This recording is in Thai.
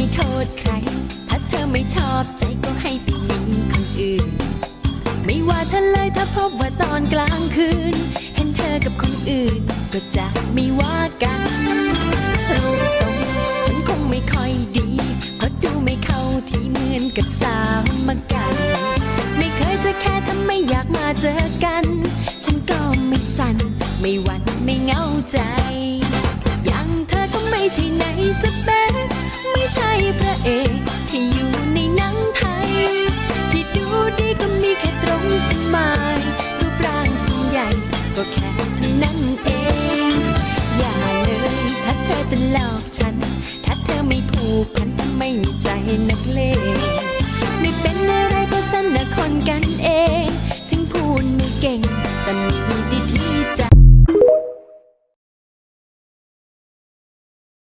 ได้โทษใคร ถ้าเธอไม่ชอบใจก็ให้ไปมีคนอื่น ไม่ว่าเธอเลยถ้าพบว่าตอนกลางคืน เห็นเธอกับคนอื่น ก็จะไม่ว่ากันรูปทรงฉันคงไม่ค่อยดีเพราะดูไม่เข้าที่เหมือนกับสาวมากันไม่เคยจะแค่ทำไม่อยากมาเจอกัน ฉันก็ไม่สั่นไม่หวั่นไม่เงาใจ จะหลอกฉัน ถ้าเธอไม่ผูกพันไม่มีใจนักเลงไม่เป็นอะไรเพราะฉันนะคนกันเอง ถึงพูดไม่เก่ง